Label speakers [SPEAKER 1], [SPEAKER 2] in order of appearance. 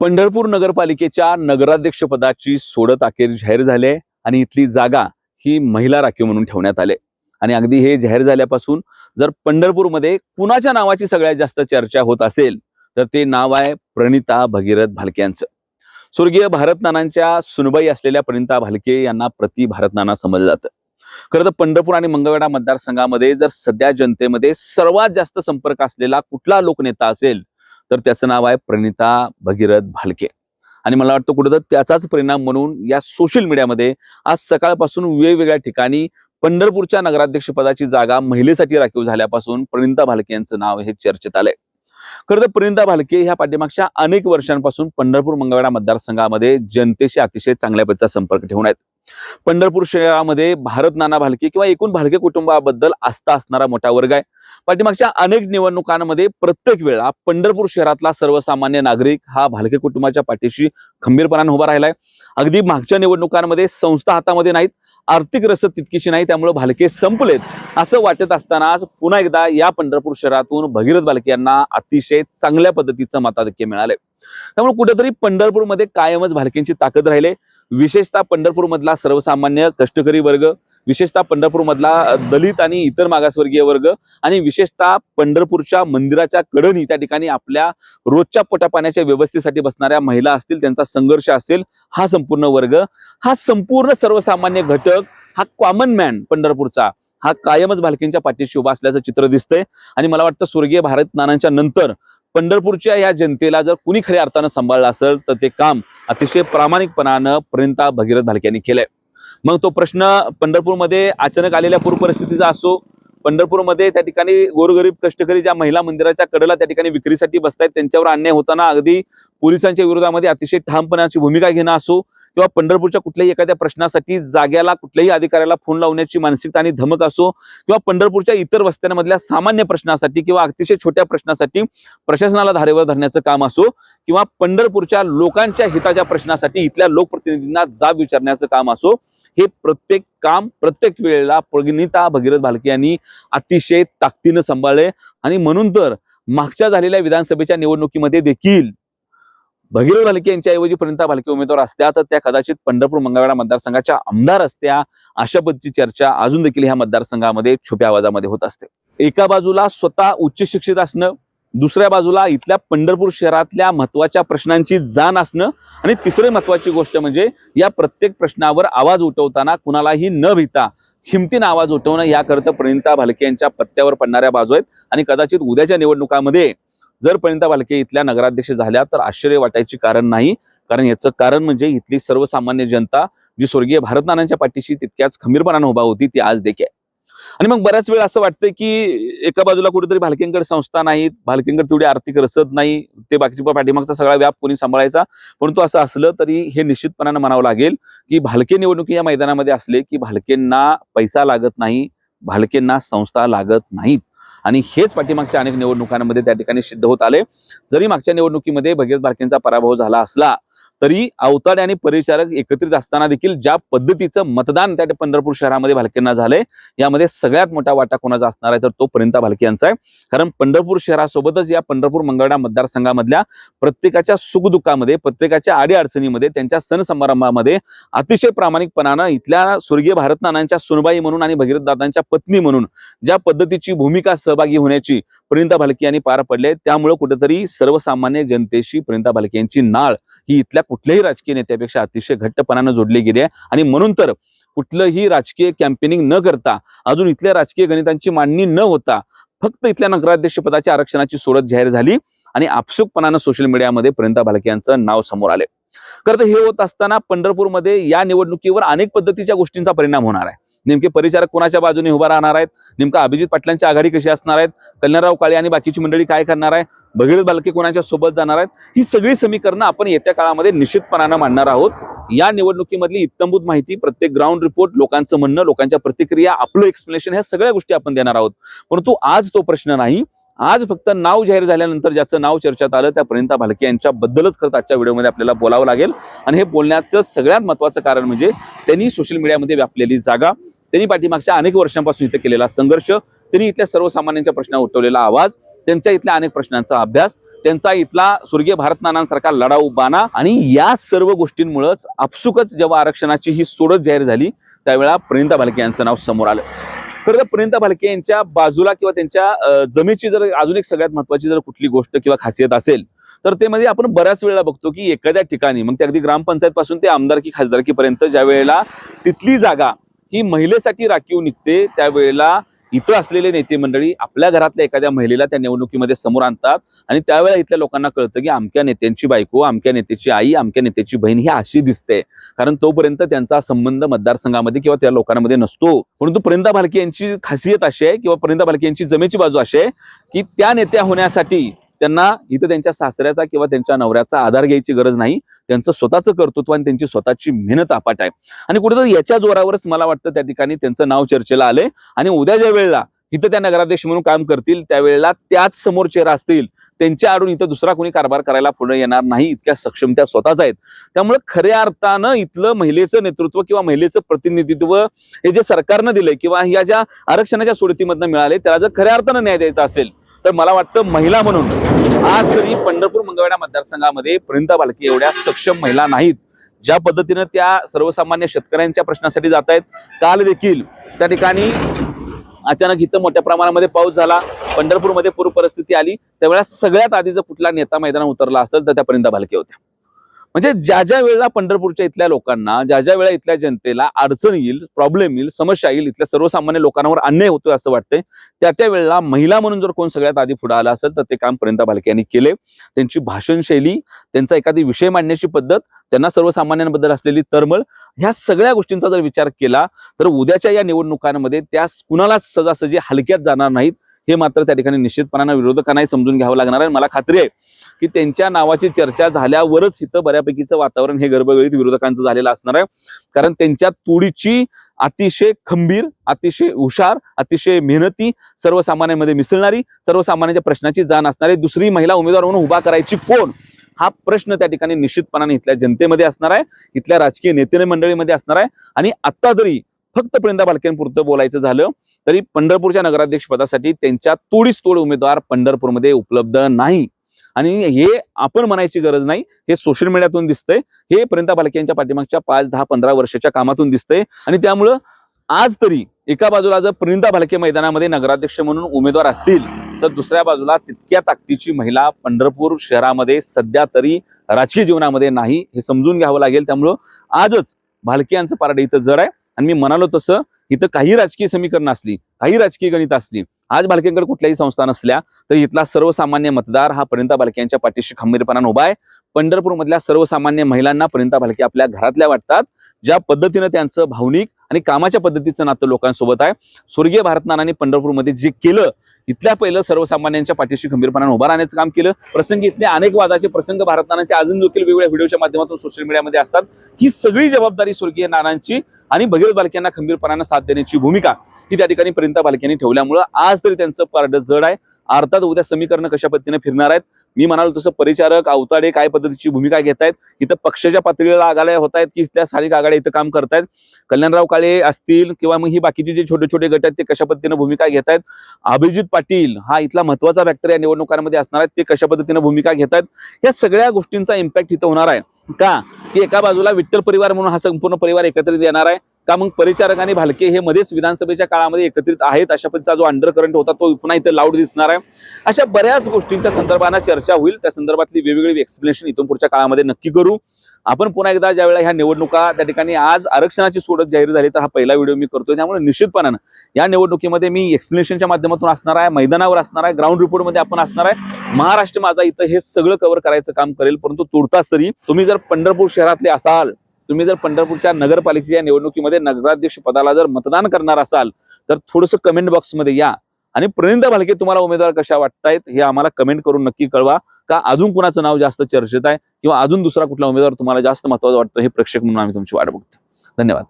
[SPEAKER 1] पंढरपूर नगरपालिकेच्या नगराध्यक्ष पदाची सोडत अखेर जाहीर झाली आहे आणि इथली जागा ही महिला राखीव म्हणून ठेवण्यात आले आणि अगदी हे जाहीर झाल्यापासून जर पंढरपूरमध्ये कुणाच्या नावाची सगळ्यात जास्त चर्चा होत असेल तर ते नाव आहे प्रणिता भगीरथ भालके यांचं. स्वर्गीय भारतनानांच्या सुनबाई असलेल्या प्रणिता भालके यांना प्रति भारतनाना समजलं जातं. खरं तर पंढरपूर आणि मंगळवेढा मतदारसंघामध्ये जर सध्या जनतेमध्ये सर्वात जास्त संपर्क असलेला कुठला लोकनेता असेल तर त्याचं नाव आहे प्रणिता भगीरथ भालके. आणि मला वाटतं कुठं त्याचाच परिणाम म्हणून या सोशल मीडियामध्ये आज सकाळपासून वेगवेगळ्या ठिकाणी पंढरपूरच्या नगराध्यक्ष पदाची जागा महिलेसाठी राखीव झाल्यापासून प्रणिता भालके यांचं नाव हे चर्चेत आलंय. खरं तर प्रणिता भालके ह्या पाठीमागच्या अनेक वर्षांपासून पंढरपूर मंगळवेढा मतदारसंघामध्ये जनतेशी अतिशय चांगल्या पद्धतीचा संपर्क ठेवून आहेत. पंढरपूर शहरामध्ये भारत नाना भालके किंवा एकूण भालके कुटुंबाबद्दल आस्था असणारा मोठा वर्ग आहे. पाठीमागच्या अनेक निवडणुकांमध्ये प्रत्येक वेळा पंढरपूर शहरातला सर्वसामान्य नागरिक हा भालके कुटुंबाच्या पाठीशी खंबीरपणाने उभा राहिलाय. अगदी मागच्या निवडणुकांमध्ये संस्था हातामध्ये नाहीत आर्थिक रसद तितकीशी नाही त्यामुळे भालके संपलेत. असं वाटत असतानाच पुन्हा एकदा या पंढरपूर शहरातून भगीरथ भालके यांना अतिशय चांगल्या पद्धतीचं मताधिक्य मिळाले त्यामुळे कुठेतरी पंढरपूरमध्ये कायमच भालकेंची ताकद राहिले विशेषतः पंढरपूरमधला सर्वसामान्य कष्टकरी वर्ग विशेषतः पंढरपूरमधला दलित आणि इतर मागासवर्गीय वर्ग आणि विशेषतः पंढरपूरच्या मंदिराच्या कडणी त्या ठिकाणी आपल्या रोजच्या पोटापाण्याच्या व्यवस्थेसाठी बसणाऱ्या महिला असतील त्यांचा संघर्ष असेल हा संपूर्ण वर्ग. हा संपूर्ण सर्वसामान्य घटक हा कॉमन मॅन पंढरपूरचा हा कायमच भालकेंच्या पाठीशी उभा असल्याचं चित्र दिसतंय. आणि मला वाटतं स्वर्गीय भारत नानांच्या नंतर पंढरपूरच्या या जनतेला जर कुणी खऱ्या अर्थानं सांभाळलं असेल तर ते काम अतिशय प्रामाणिकपणानं प्रणिता भगीरथ भालके यांनी केलंय. मग तो प्रश्न पंढरपूरमध्ये अचानक आलेल्या पूर परिस्थितीचा असो पंढरपूरमध्ये त्या ठिकाणी गोरगरीब कष्टकरी ज्या महिला मंदिराच्या कडेला त्या ठिकाणी विक्रीसाठी बसतायत त्यांच्यावर अन्याय होताना अगदी पोलिसांच्या विरोधामध्ये अतिशय ठामपणाची भूमिका घेणं असो किंवा पंढरपूरच्या कुठल्याही एखाद्या प्रश्नासाठी जाग्याला कुठल्याही अधिकाऱ्याला फोन लावण्याची मानसिकता आणि धमक असो किंवा पंढरपूरच्या इतर वस्त्यांमधल्या सामान्य प्रश्नासाठी किंवा अतिशय छोट्या प्रश्नासाठी प्रशासनाला धारेवर धरण्याचं काम असो किंवा पंढरपूरच्या लोकांच्या हिताच्या प्रश्नासाठी इथल्या लोकप्रतिनिधींना जाब विचारण्याचं काम असो हे प्रत्येक काम प्रत्येक वेळेला प्रगणिता भगीरथ भालके यांनी अतिशय ताकदीनं सांभाळले आणि म्हणून तर मागच्या झालेल्या विधानसभेच्या निवडणुकीमध्ये देखील भगीरथ भालके यांच्याऐवजी प्रणिता भालके उमेदवार असत्या तर त्या कदाचित पंढरपूर मंगळवेढा मतदारसंघाच्या आमदार असत्या अशा पद्धतीची चर्चा अजून देखील ह्या मतदारसंघामध्ये छुप्या आवाजामध्ये होत असते. एका बाजूला स्वतः उच्च शिक्षित असणं दुसऱ्या बाजूला इथल्या पंढरपूर शहरातल्या महत्त्वाच्या प्रश्नांची जाण असणं आणि तिसरी महत्वाची गोष्ट म्हणजे या प्रत्येक प्रश्नावर आवाज उठवताना कुणालाही न भिता हिमतीनं आवाज उठवणं याकरता प्रणिता भालके यांच्या पत्त्यावर पडणाऱ्या बाजू आहेत. आणि कदाचित उद्याच्या निवडणुकामध्ये जर प्रणिता भालके इथल्या नगराध्यक्ष झाल्या तर आश्चर्य वाटायची कारण नाही. कारण याचं कारण म्हणजे इथली सर्वसामान्य जनता जी स्वर्गीय भारत पाठीशी तितक्याच खमीरपणानं उभा होती ती आज देखील आणि मग बऱ्याच वेळ असं वाटतं की एका बाजूला कुठेतरी भालकेंकडे संस्था नाहीत भालकेंकडे तेवढी आर्थिक रसद नाही ते बाकीच्या पाठीमागचा सगळा व्याप कोणी सांभाळायचा. परंतु असं असलं तरी हे निश्चितपणानं म्हणावं लागेल की भालके निवडणुकी या मैदानामध्ये असले की भालकेंना पैसा लागत नाही भालकेंना संस्था लागत नाहीत. आणि हेच पाठीमागच्या अनेक निवडणुकांमध्ये त्या ठिकाणी सिद्ध होत आले. जरी मागच्या निवडणुकीमध्ये भगीरथ भालकेंचा पराभव झाला असला तरी अवताडे आणि परिचारक एकत्रित असताना देखील ज्या पद्धतीचं मतदान त्या पंढरपूर शहरामध्ये भालकेंना झालंय यामध्ये सगळ्यात मोठा वाटा कोणाचा असणार आहे तर तो प्रणिता भालके यांचा आहे. कारण पंढरपूर शहरासोबतच या पंढरपूर मंगळडा मतदारसंघामधल्या प्रत्येकाच्या सुखदुःखामध्ये प्रत्येकाच्या आडीअडचणीमध्ये त्यांच्या सण समारंभामध्ये अतिशय प्रामाणिकपणानं इथल्या स्वर्गीय भारत नानांच्या सुनबाई म्हणून आणि भगीरथ दादांच्या पत्नी म्हणून ज्या पद्धतीची भूमिका सहभागी होण्याची प्रणिता भालके यांनी पार पडले त्यामुळे कुठेतरी सर्वसामान्य जनतेशी प्रणिता भालके यांची नाळ ही इथल्या कुठल्याही राजकीय नेत्यापेक्षा अतिशय घट्टपणानं जोडली गेली आहे. आणि म्हणून तर कुठलंही राजकीय कॅम्पेनिंग न करता अजून इथल्या राजकीय गणितांची मांडणी न होता फक्त इथल्या नगराध्यक्ष पदाच्या आरक्षणाची सोडत जाहीर झाली आणि आपसुकपणानं सोशल मीडियामध्ये प्रणिता भालके यांचं नाव समोर आले खरं तर हे होत असताना पंढरपूरमध्ये या निवडणुकीवर अनेक पद्धतीच्या गोष्टींचा परिणाम होणार आहे. नेमके परिचारक कोणाच्या बाजूने उभा राहणार आहेत? नेमका अभिजित पाटलांची आघाडी कशी असणार आहेत? कल्याणराव काळे आणि बाकीची मंडळी काय करणार आहे? भगीरथ बालके कोणाच्या सोबत जाणार आहेत? ही सगळी समीकरणं आपण येत्या काळामध्ये निश्चितपणानं मांडणार आहोत. या निवडणुकीमधली इत्तमभूत माहिती प्रत्येक ग्राउंड रिपोर्ट लोकांचं म्हणणं लोकांच्या प्रतिक्रिया आपलं एक्सप्लेनेशन ह्या सगळ्या गोष्टी आपण देणार आहोत. परंतु आज तो प्रश्न नाही. आज फक्त नाव जाहीर झाल्यानंतर ज्याचं नाव चर्चेत आलं त्या प्रणिता भालके यांच्याबद्दलच खरं आजच्या व्हिडिओमध्ये आपल्याला बोलावं लागेल. आणि हे बोलण्याचं सगळ्यात महत्त्वाचं कारण म्हणजे त्यांनी सोशल मीडियामध्ये व्यापलेली जागा. त्यांनी पाठीमागच्या अनेक वर्षांपासून इथे केलेला संघर्ष त्यांनी इथल्या सर्वसामान्यांच्या प्रश्नावर उठवलेला आवाज त्यांच्या इथल्या अनेक प्रश्नांचा अभ्यास त्यांचा इथला स्वर्गीय भारत नानांसारखा लढाऊ बाणा आणि या सर्व गोष्टींमुळेच आपसुकच जेव्हा आरक्षणाची ही सोडत जाहीर झाली त्यावेळा प्रणिता भालके यांचं नाव समोर आलं. खरं तर प्रणिता भालके यांच्या बाजूला किंवा त्यांच्या जमेची जर अजून एक सगळ्यात महत्वाची जर कुठली गोष्ट किंवा खासियत असेल तर ते म्हणजे आपण बऱ्याच वेळेला बघतो की एखाद्या ठिकाणी मग ते अगदी ग्रामपंचायत पासून ते आमदारकी खासदारकीपर्यंत ज्या वेळेला तिथली जागा ही महिलेसाठी राखीव निघते त्यावेळेला इथं असलेले नेते मंडळी आपल्या घरातल्या एखाद्या महिलेला त्या निवडणुकीमध्ये समोर आणतात. आणि त्यावेळेला इथल्या लोकांना कळतं की आमक्या नेत्यांची बायको आमक्या नेत्याची आई आमक्या नेत्याची बहीण ही अशी दिसते. कारण तोपर्यंत त्यांचा संबंध मतदारसंघामध्ये किंवा त्या लोकांमध्ये नसतो. परंतु प्रिंदा भालके यांची खासियत अशी आहे किंवा प्रिंदा भालके यांची जमेची बाजू अशी आहे की त्या नेत्या होण्यासाठी त्यांना इथं त्यांच्या सासऱ्याचा किंवा त्यांच्या नवऱ्याचा आधार घ्यायची गरज नाही. त्यांचं स्वतःचं कर्तृत्व आणि त्यांची स्वतःची मेहनत आपाट आहे. आणि कुठेतरी याच्या जोरावरच मला वाटतं त्या ठिकाणी त्यांचं नाव चर्चेला आलंय. आणि उद्या ज्या वेळेला इथं त्या नगराध्यक्ष म्हणून काम करतील त्यावेळेला त्याच समोर चेहरा असतील त्यांच्या आडून इथं दुसरा कोणी कारभार करायला पुढे येणार नाही. इतक्या सक्षम त्या स्वतःच आहेत. त्यामुळे खऱ्या अर्थानं इथलं महिलेचं नेतृत्व किंवा महिलेचं प्रतिनिधित्व हे जे सरकारनं दिलंय किंवा या ज्या आरक्षणाच्या सोडतीमधनं मिळाले त्याला जर खऱ्या अर्थानं न्याय द्यायचा असेल तर मला वाटतं महिला म्हणून आज तरी पंढरपूर मंगळवेढा मतदारसंघामध्ये प्रिंता बालकी एवढ्या सक्षम महिला नाहीत ज्या पद्धतीनं त्या सर्वसामान्य शेतकऱ्यांच्या प्रश्नासाठी जात आहेत काल देखील त्या ठिकाणी अचानक इथं मोठ्या प्रमाणामध्ये पाऊस झाला पंढरपूरमध्ये पूर परिस्थिती आली त्यावेळेला सगळ्यात आधी जर कुठला नेता मैदानात उतरला असेल तर त्या प्रिंता बालकी होत्या. म्हणजे ज्या ज्या वेळेला पंढरपूरच्या इथल्या लोकांना ज्या ज्या वेळा इथल्या जनतेला अडचण येईल प्रॉब्लेम येईल समस्या येईल इथल्या सर्वसामान्य लोकांवर अन्याय होतोय असं वाटतंय त्या त्या वेळेला महिला म्हणून जर कोण सगळ्यात आधी पुढे आला असेल तर ते काम प्रियंता भालके यांनी केले त्यांची भाषणशैली त्यांचा एखादी विषय मांडण्याची पद्धत त्यांना सर्वसामान्यांबद्दल असलेली तरमळ ह्या सगळ्या गोष्टींचा जर विचार केला तर उद्याच्या या निवडणुकांमध्ये त्या कुणालाच सजासजी हलक्यात जाणार नाहीत. हे मात्र त्या ठिकाणी निश्चितपणानं विरोधकांनाही समजून घ्यावं लागणार आहे. मला खात्री आहे की त्यांच्या नावाची चर्चा झाल्यावरच इथं बऱ्यापैकीचं वातावरण हे गर्भगळीत विरोधकांचं झालेलं असणार आहे. कारण त्यांच्या तुडीची अतिशय खंबीर अतिशय हुशार अतिशय मेहनती सर्वसामान्यांमध्ये मिसळणारी सर्वसामान्यांच्या प्रश्नाची जाण असणारी दुसरी महिला उमेदवार म्हणून उभा करायची कोण? हा प्रश्न त्या ठिकाणी निश्चितपणाने इथल्या जनतेमध्ये असणार आहे. इथल्या राजकीय नेते मंडळीमध्ये असणार आहे. आणि आता जरी फक्त प्रिंदा बालकेंपुरतं बोलायचं झालं तरी पंढरपूरच्या नगराध्यक्षपदासाठी त्यांच्या तोडीस तोड उमेदवार पंढरपूरमध्ये उपलब्ध नाही. आणि हे आपण म्हणायची गरज नाही हे सोशल मीडियातून दिसतंय हे प्रिंदा बालकेंच्या पाठीमागच्या पाच दहा पंधरा वर्षाच्या कामातून दिसतंय. आणि त्यामुळं आज तरी एका बाजूला जर प्रिंदा भालके मैदानामध्ये नगराध्यक्ष म्हणून उमेदवार असतील तर दुसऱ्या बाजूला तितक्या ताकदीची महिला पंढरपूर शहरामध्ये सध्या तरी राजकीय जीवनामध्ये नाही हे समजून घ्यावं लागेल. त्यामुळं आजच भालके यांचं पारडे इथं जड आहे. आणि मी म्हणालो तसं इथं काही राजकीय समीकरणं असली काही राजकीय गणित असली आज भालकेंकडे कुठल्याही संस्था नसल्या तर इथला सर्वसामान्य मतदार हा परिणता भालक्यांच्या पाठीशी खंबीरपणानं उभा आहे. पंढरपूरमधल्या सर्वसामान्य महिलांना परिणता भालके आपल्या घरातल्या वाटतात ज्या पद्धतीनं त्यांचं भावनिक आणि कामाच्या पद्धतीचं नातं लोकांसोबत आहे. स्वर्गीय भारत पंढरपूरमध्ये जे केलं इथल्या पहिलं सर्वसामान्यांच्या पाठीशी खंबीरपणाने उभा राहण्याचं काम केलं. प्रसंगी इथले अनेक वादाचे प्रसंग भारत अजून देखील वेगवेगळ्या व्हिडिओच्या माध्यमातून सोशल मीडियामध्ये असतात. ही सगळी जबाबदारी स्वर्गीय नानांची आणि भगीरथ बालक्यांना खंबीरपणानं साथ देण्याची भूमिका ही त्या ठिकाणी प्रियंता बालक्यांनी ठेवल्यामुळं आज तरी त्यांचं पारडं जड आहे. अर्थात उद्या समीकरण कशा पद्धतीने फिरणार आहेत? मी म्हणालो तसं परिचारक अवताडे काय पद्धतीची भूमिका घेत आहेत? इथं पक्षाच्या पातळीला आघाड्या होत आहेत की त्या स्थानिक आघाड्या इथं काम करतायत कल्याणराव काळे असतील किंवा मग ही बाकीचे जे छोटे छोटे गट आहेत ते कशा पद्धतीने भूमिका घेत आहेत? अभिजित पाटील हा इथला महत्त्वाचा फॅक्टर या निवडणुकांमध्ये असणार आहेत ते कशा पद्धतीने भूमिका घेत आहेत? या सगळ्या गोष्टींचा इम्पॅक्ट इथं होणार आहे. का? की एका बाजूला विठ्ठल परिवार म्हणून हा संपूर्ण परिवार एकत्रित येणार आहे. का मग परिचारक आणि भालके हे मध्येच विधानसभेच्या काळामध्ये एकत्रित आहेत? अशा पद्धतीचा जो अंडर करंट होता तो पुन्हा इथं लाऊड दिसणार आहे. अशा बऱ्याच गोष्टींच्या संदर्भानं चर्चा होईल. त्या संदर्भातली वेगवेगळी एक्सप्लेनेशन इथून पुढच्या काळामध्ये नक्की करू. आपण पुन्हा एकदा ज्या वेळेला ह्या निवडणुका त्या ठिकाणी आज आरक्षणाची सोडत जाहीर झाली तर हा पहिला व्हिडिओ मी करतोय. त्यामुळे निश्चितपणानं या निवडणुकीमध्ये मी एक्सप्लेनेशनच्या माध्यमातून असणार आहे मैदानावर असणार आहे ग्राउंड रिपोर्टमध्ये आपण असणार आहे. महाराष्ट्र माझा इथं हे सगळं कव्हर करायचं काम करेल परंतु तुर्तास तरी तुम्ही जर पंढरपूर शहरातले असाल तुम्ही जर पंढरपूरच्या नगरपालिकेच्या निवडणुकीमध्ये नगराध्यक्ष पदाला जर मतदान करणार असाल तर थोडंसं कमेंट बॉक्समध्ये या. आणि प्रणिंद भालके तुम्हाला उमेदवार कशा वाटतायत हे आम्हाला कमेंट करून नक्की कळवा. का अजून कुणाचं नाव जास्त चर्चेत आहे किंवा अजून दुसरा कुठला उमेदवार तुम्हाला जास्त महत्त्वाचा वाटतो हे प्रेक्षक म्हणून आम्ही तुमची वाट बघतो धन्यवाद.